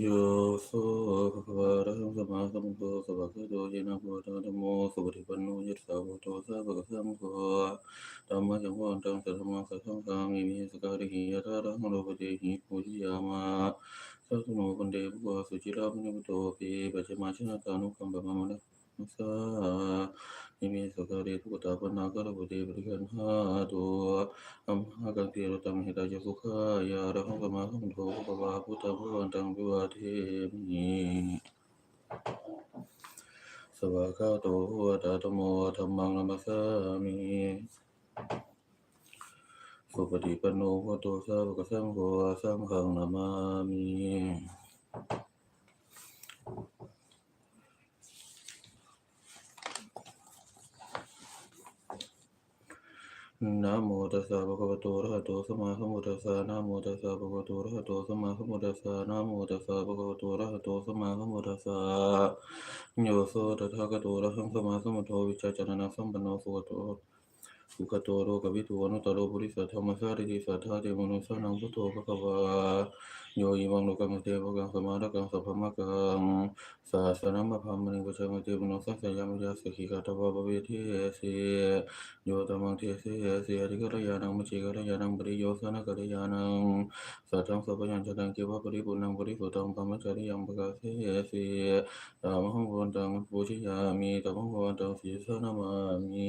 โยโสภะคะวะระหังสัมมาสัมพุทโธสวากขาโตเยนะโพธังธัมโมสุปฏิปันโนยัสสะภะคะวะโตสาวกสัมโฆธัมมะจังวังตังสัทธัมมังสัทธังสังอิมิสการะหิยะตารังโลภเตหิปุจิยามะสัตโนปันเตภะคะวะสุจิรามุนิพุโตปิปัจจมาชนะตานุกัมปะมะมะนะ สาอิมิสุกาเระทุกตาปนาคารปุเตปริกันหาตุอัมหะกังเทโรตังหิตายะสุขายะระหังสัมาสัมพุทโธภะคะวะพุทธังภะคะวันตังวิวาเทมิสวากาโตอะระหะโตโมธัมมังนัมมัสสามิสุปฏิปันโนภะคะวะโตสาวกสังโฆสังฆังนามามิ นะโมตัสสะภะคะวะโตอะระหะโตสัมมาสัมพุทธัสสะนะโมตัสสะภะคะวะโตอะระหะโตสัมมาสัมพุทธัสสะนะโมตัสสะภะคะวะโตอะระหะโตสัมมาสัมพุทธัสสะโยโสตถาคโตอะระหังสัมมาสัมพุทโธวิชชาจารณะสัมปันโนสุขโตสุขโตโลกวิทูอนุตตโรปุริสัทธรรมสาริติสัทธาเทมนุสานังพุทโธภควาโยอิมังโลกังเทวกังสมาระกังสัพพมะกังสาสนัมมะพัมมณิวชังเทมนุสัสยามยาสกิกาตวะบเวเทเสโยตมังเทเสเสอริกรยานังมจิกรยานังปริโยสนกรยานังสัทธังสัพยัญชนะเกวะปริปุณังปริสุทธังปมัจจริยังปะกาเสเสตามหังวันตังปูชยามิตามหังวันตังสีสนามามิ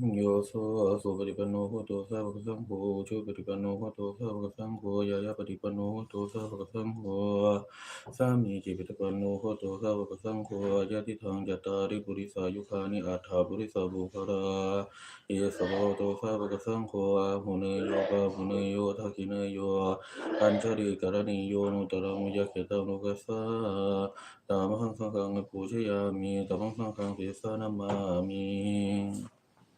โยหิตัมหังธัมมังอัปปุชยามิตัมหังธัมมังสีสานามามิโยโสสุปฏิปันโนโหตุสาวกสังโฆชุปฏิปันโนโหตุสาวกสังโฆยายาปฏิปันโนโหตุสาวกสังโฆสามีจิปฏิปันโนโคโตสาวกสังโฆญาติทังจตาริปุริสายุคานิอัฏฐาปุริสาบุคาราเอสภะโตสาวกสังโฆอาหุเนโยปะหุเนโยทักขิเนโยอัญชริกรณิโยนุตรังวิยเขตังโลกัสสะตามหังสังฆังปูชยามิตามหังสังฆังเสสานามามิ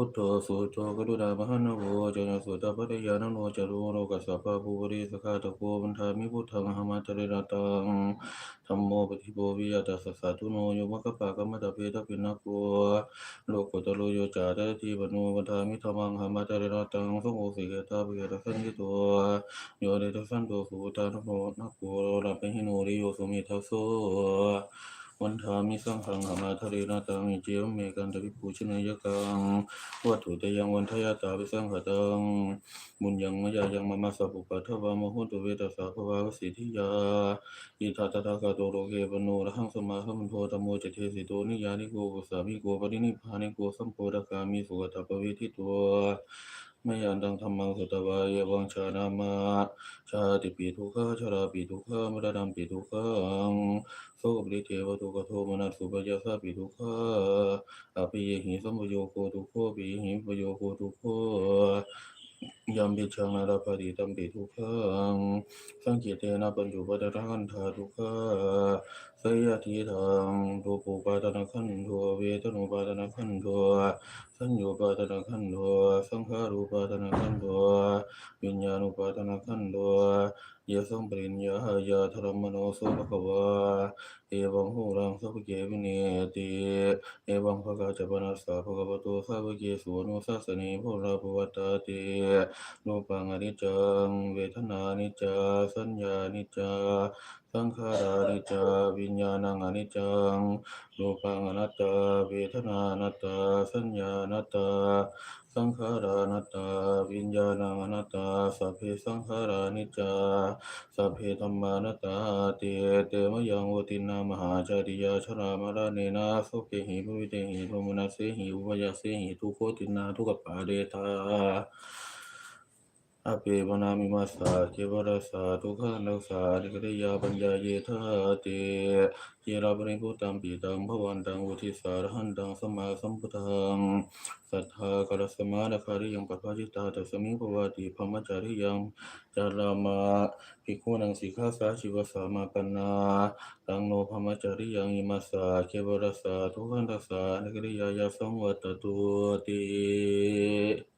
พุทโธสุโธกรุณามหันโวจนะสุตปัฏฐานโนจารุโลกัสสะปะภูริสกขาตะโกบันทามิพุทธังหามัจริรตังธัมโมปฏิโภวิยตัสสะสะตุโนโยมะกะปะกะมะตะเพตะปินะโกโลกุตโลโยจาตะทีปโนบันทามิธัมมังหามัจริรตังสังโฆสิเกตาภิเกตสันติโตโยเดตสันโตสุตานะโมนะโกระเปหิโนริโยสุมิทัสโส วันทามิสังขังหามาทะเรนาตังอิเจียมเมกันตะวิปูชนยกังวัตถุเตยังวันทยาตาวิสังขตังบุญยังมยายังมามาสัพพุปัทวามหุตุเวตสาภวาสิทธิยาอิทัตตะกาโตโรเกปโนระหังสมาสัมพุทโธธรรมโมจเทสิโตนิยานิโกกุสามิโกปรินิพานิโกสัมโพธกามิสุขตปวิทิตัว มยันตังธรรมังสุตวายวังชานามาชาติปีทุกขาชาราปีทุกขามรณะปีทุกขังโสกปริเทวทุกขโทมนัสสุปยาสาปีทุกขาอภิยหิสัมปโยโคทุกโคปีหิปโยโคทุกโค ยัมปิชังนาราภาติตัมปิทุกขังสังเกตนะปัญจุปตระขันธาทุกขาสยทิทังทุปูปาตนะขันโทเวทนุปาตนะขันโทสัญโยปาตนะขันโทสังขารูปาตนะขันโทวิญญาณุปาตนะขันโทยะสัมปริญญายาธรรมโนโสภควาเอวังโหรังสัพพเกวิเนติเอวังภะกาจปนัสสะภะคะวะโตสัพพเกสุวโนสัสสเนโพราภวัตตาติรูปังอนิจจัง เวทนานิจจสัญญานิจจสังขารานิจจวิญญาณังอนิจจัง รูปังอนัตตา เวทนานัตตา สัญญานัตตา สังขารานัตตา วิญญาณังอนัตตา สัพเพสังขารานิจจาสัพเพธรรมานัตตาเตเตมยังวตินามหาจาริยาชรามรเนนาสุเกหิภวิเตหิโทมนัสเสหิอุปยาสเสหิทุโคตินาทุกปปาเดทา อภิวนามิมัสสะเจวรัสสะทุกขานัสสะนิกริยาปัญญาเยธาเตเจราปริพุตังปีตังภวันตังวุทิสารหันตังสมาสัมพุทธังสัทธากรสมานาคาริยังปัปปะจิตาตัสมิงปวาติพมจาริยังจารามาภิกขุนังสิกขาสาชิวสามาปนาตังโนพมจาริยังอิมัสสะเจวรัสสะทุกขานัสสะนิกริยายาสังวัตตุติ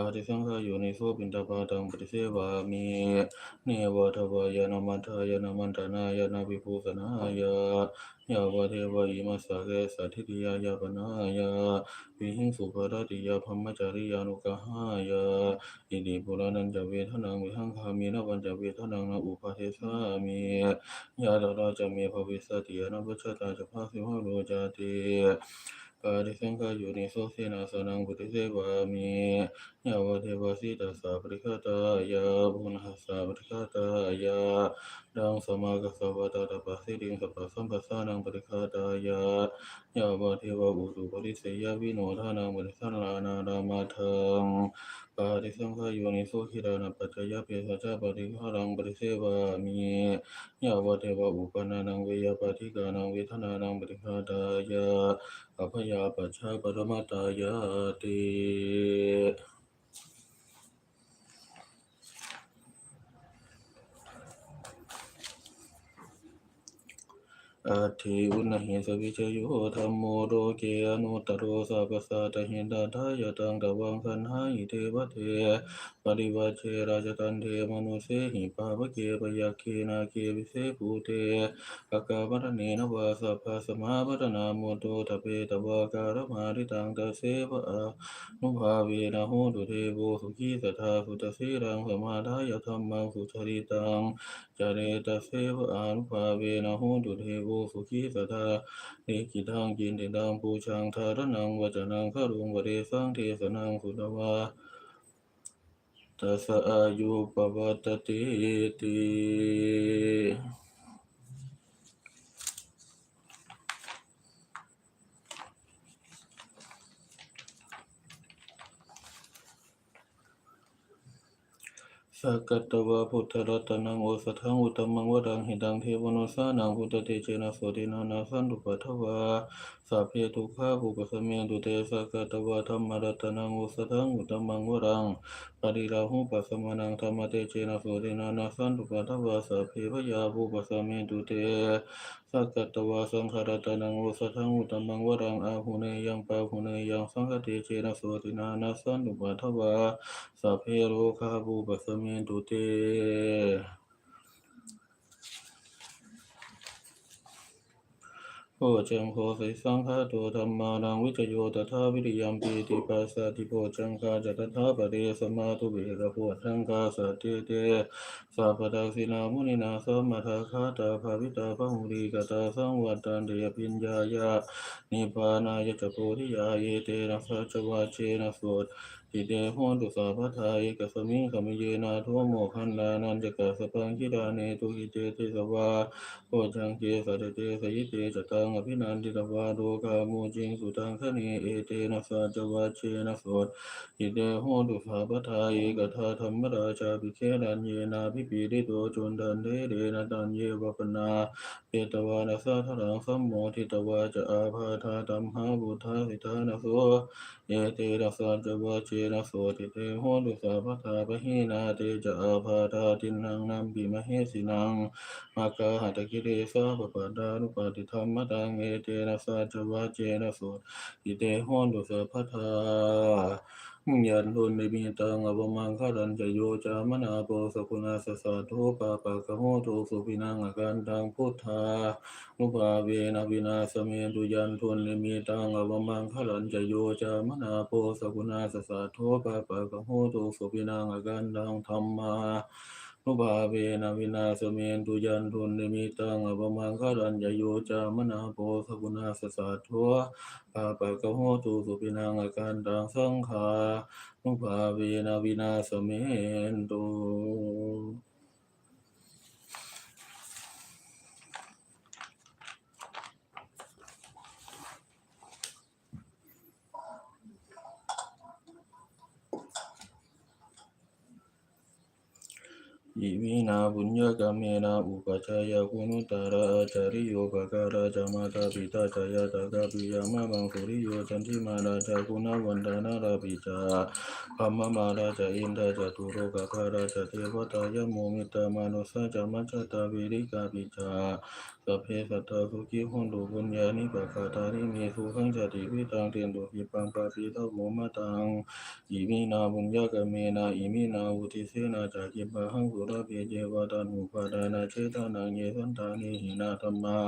าติสังขายายาวะเทวะหิริโกปินาปฏิชาตนาทังปาติสังขายโยนิโสปินตาปาตังปฏิเสวามีเนวะทวายานามันทายานามันตนายานาวิภูสนายายาวะเทวะอิมัสสะเกสัทธิติยายาปนายาวิหิงสุภรติยาพรหมจาริยานุกหายาอิติปุรานันจะเวทนังวิหังคามีนวันจะเวทนังนะอุปาเทสามียาดาราจะเมภวิสติยานะพุชตาจะภาสิวะโรจาติ ปาริสังขายโยนิโสเสนาสนังบุติเสวามียาวเทวาสิตาสาปริคตายาบุญหัสสาปริคตายาดังสมากัสวตาตปัสสิดิงสัพพสัมปัสสานังปริคตายายาวเทวะอุตุปริเสยวิโนทานังบริสันลานารามาทังปาริสังขายโยนิโสขิรานะปัจจยเปสัจจปริหารังบริเสวามียาวเทวะอุปนานังเวยาปฏิกานังเวทนานังบริหาตายาอภัยาปัจฉาปรมาตายาติ อัตถิอุณหิสวิจโยธรรมโมโรเกอนุตโรสัพพสัตหินตาทายตังตวังคันหาอิเทวเทปริวัชเชราชตันเทมนุเสหิปาวเกปยัคเคนาเควิเศภูเตอากาปรเนนวาสัพพสมาปรณามโตทเปตวาการมาริตังตเสวะนุภาเวนะโหตุเทโวสุขีสัทธาสุตเสรังสมาทายธรรมังสุจริตังจเรตเสวะอานุภาเวนะโหตุเทโวสุขีสทาเนกิทังกินติดังปูชังทารนังวจนังขารุงวเรสังเทสนังสุตวาตัสสอายุปวัตตติ สักกัตตวะพุทธรัตนังโอสถังอุตมังวดังหิตังเทวโนสานังพุทธเตเจนะโสตินานาสันตุปัทวา สัพเพทุกขาภูปสเมตุเตสักกัตวะธรรมรัตนังโอสถังอุตมังวรังปริราหุปัสมานังธรรมเตเจนะโสตินานาสันตุปัทวาสัพเพพยาภูปสเมตุเตสักกัตวะสังขารตนังโอสถังอุตมังวรังอาหุเนยังปาหุเนยังสังฆเตเจนะโสตินานาสันตุปัทวาสัพเพโรคาบุปัสสเมตุเต โพจังโพสิสังฆาโตธรรมานังวิจโยตถาวิริยมปีติปัสสะติโพจังคาจัตถาปเดสมาตุเบระโพชังคาสัตเตเตสัพพทักษินามุนินาสัมมาทาคาตาภาวิตาภมุรีกตาสังวัตันเดียปิญญายะนิพานายะจโพธิยาเยเตนะสัจวาเชนะโสด อิเดโหตุสาพัทาเอกสมิขมิเยนาทุโมคันลานันจกสปังคิดาเนตุกิเจเตสวาโอจังเจสัตเตสยิเตจตังอภินันติตวาโดกามูจิงสุตังคเนเอเตนะสัจวาเชนะโสดอิเดโหตุสาพัทาเอกทาธรรมราชาภิเคนันเยนาภิปีดิโตจุนดันเดเดนะตันเยวปนาเปตวานะสัทธังสัมโมทิตวาจะอาภาธาตัมหาบุทธาสิทานะโส เยเตระสัจวะเจนะโสติเตโหตุสัพพทาปะหินาเตจะอาภาธาตินังนัมปิมะเฮสินังมากาหัตกิเรสาปปะดานุปาติธรรมตังเอเตระสัจวะเจนะโสติเตโหตุสัพพทา ยันทุนในมีตังอวมังคารันจะโยจามนาโปสกุณาสสะทุปาปะกะโมทุสุปินังอาการทางพุทธานุภาเวนะวินาสเมตุยันทุนในมีตังอวมังคลันจะโยจามนาโปสกุณาสสะทุปาปะกะโมทุสุปินังอาการทางธรรมา นุภาเวนะวินาสเมนตุยันทุนิมิตังอปมังคารัญญโยจามนาโปสกุณาสสะทัวปาปะกะโหตุสุปินังอาการตังสังขานุภาเวนะวินาสเมนตุ อิมินาบุญญากรรมเนาอุปชายาคุณุตาราอาจาริโยปการาจามาตาปิตาจายาตากาปิยามะมังสุริโยจันทิมาราชาคุณาวันดานาราปิจาพัมมมาราชาอินทาจตุโรกภาราชาเทวตายโมมิตามานุสาจามัจตาวิริกาปิจาสัพเพสัตตาสุขิหุนตุบุญญานิปะคาตานิเมสุขังจติวิตังเตียนตุปิปังปาปิตาโมมะตังอิมินาบุญญากเมนาอิมินาอุทิเสนาจากิปะหังสุรเพเจวตานุปาดานาเชตานังเยสันตานิหินาธรรมา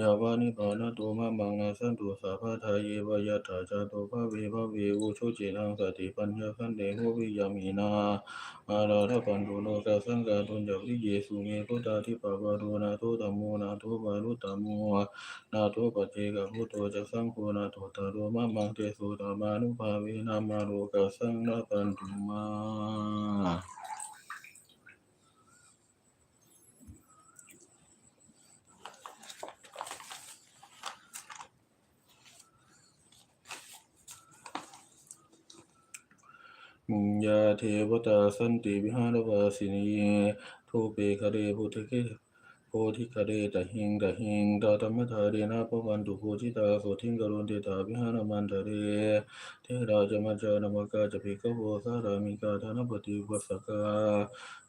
ยาวานิปานาตุมะมังนาสันตุสัพพะทาเยวายถาจาตุภะเวภะเวอุชุจิตังสติปัญญาขันเตโหวิยามินาอาราธปันตุโลกาสังกาตุญจวิเยสุเมตุตาทิปะวารุนาทุตัมโมนาทุบารุตัมโมนาโตปฏิกะพุทโธจะสังโฆนาโตตาโรมะมังเตสุตามานุภาเวนะมาโลกัสสังนาปันตุมา มุญญาเทวตาสันติวิหารวาสินีทูเปคะเรพุทธเกโพธิคเรตหิงตหิงตาธรรมธาเรนะปวันตุโพธิตาโสทิงกรุณเตตาวิหารมันตเรเทราจมัจจานมกาจภิกขโวสารามิกาธนปฏิวัสกา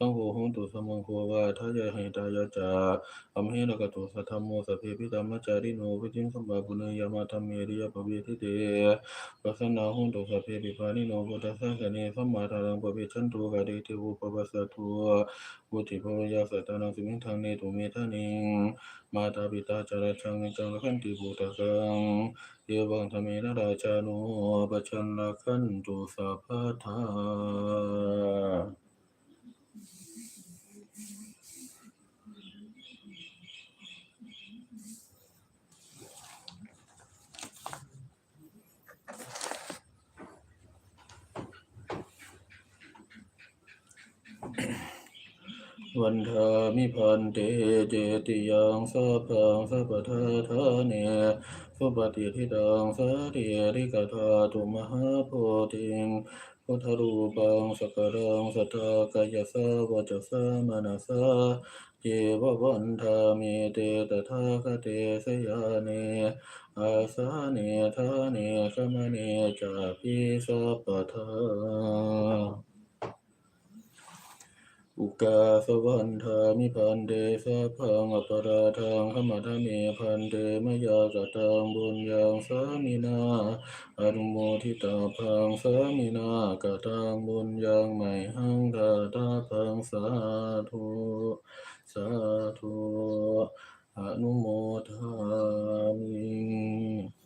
สังโรปปาติกานิจานิกังธรรมวรังปฏิจจเตสัพเพปุริสมังโฆโหตุสมังโควาทายาหิตายาจาอัมเหระกตุสัทธโมสัพเพปิธรรมจาริโนวิจิงสัมมาปุเนยามาธรรมเมริยปเวทิเตปัสสนาโหตุสัพเพปิปานิโนพุทธัสสะกเนสัมมาทารังปเวชันตุกะเดเทวุปปัสสะตุบุติภวยาสัตตานังสิมิงทังเนตุเมทานิงมาตาปิตาจารชังนิจังละขันติภูตะกังเยวังธรรมเมนราชาโนปัจจันละขันตุสัพพะทา วันทามิพันเตเจติยังสัพพังสัพพทาทาเนสุปฏิทิตังสาธิริกธาตุมหาโพธิงพุทธรูปังสกรังสัทธากายสาวจสามนัสาเจววันทามิเตตถาคเตสยาเนอาสาเนทาเนสมเนจาปิสัพพทา อุกาสวันทามิพันเดสะพังอปราทังขมาทเมพันเดมยากตังบุญยังสามินาอนุโมทิตาพังสามินากตังบุญยังไม่หังกาตาพังสาธุสาธุอนุโมทามิ